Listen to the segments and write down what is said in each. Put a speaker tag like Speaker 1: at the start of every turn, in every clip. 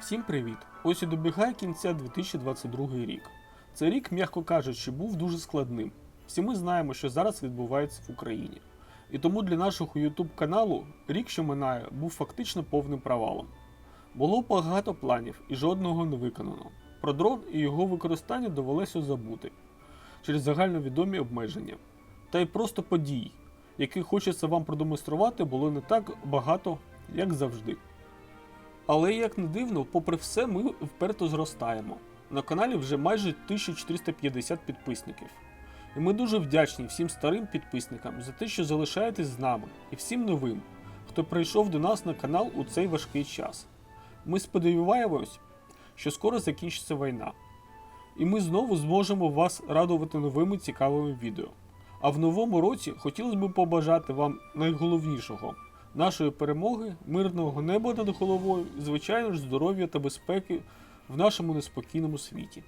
Speaker 1: Всім привіт! Ось і добігає кінця 2022 рік. Цей рік, м'яко кажучи, був дуже складним. Всі ми знаємо, що зараз відбувається в Україні. І тому для нашого YouTube каналу рік, що минає, був фактично повним провалом. Було багато планів і жодного не виконано. Про дрон і його використання довелося забути через загальновідомі обмеження. Та й просто подій, які хочеться вам продемонструвати, було не так багато, як завжди. Але як не дивно, попри все, ми вперто зростаємо. На каналі вже майже 1450 підписників. І ми дуже вдячні всім старим підписникам за те, що залишаєтесь з нами, і всім новим, хто прийшов до нас на канал у цей важкий час. Ми сподіваємось, що скоро закінчиться війна, і ми знову зможемо вас радувати новими цікавими відео. А в новому році хотілося б побажати вам найголовнішого нашої перемоги, мирного неба над головою, звичайно ж, здоров'я та безпеки в нашому неспокійному світі.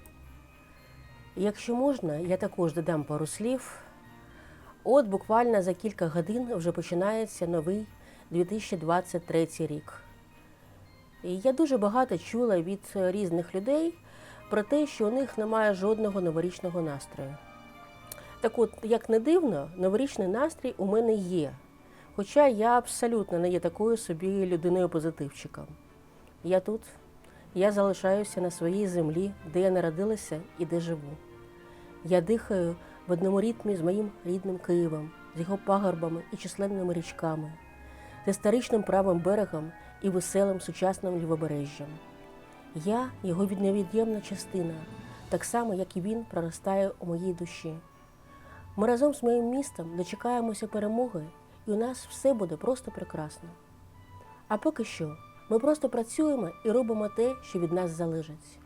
Speaker 2: Якщо можна, я також додам пару слів. От буквально за кілька годин вже починається новий 2023 рік. І я дуже багато чула від різних людей про те, що у них немає жодного новорічного настрою. Так от, як не дивно, новорічний настрій у мене є. Хоча я абсолютно не є такою собі людиною-позитивчиком. Я тут, я залишаюся на своїй землі, де я народилася і де живу. Я дихаю в одному ритмі з моїм рідним Києвом, з його пагорбами і численними річками, з історичним правим берегом і веселим сучасним лівобережжям. Я його невід'ємна частина, так само, як і він проростає у моїй душі. Ми разом з моїм містом дочекаємося перемоги, і у нас все буде просто прекрасно. А поки що ми просто працюємо і робимо те, що від нас залежить.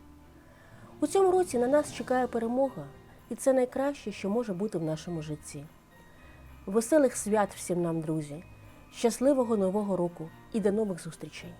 Speaker 2: У цьому році на нас чекає перемога, і це найкраще, що може бути в нашому житті. Веселих свят всім нам, друзі, щасливого нового року і до нових зустрічей!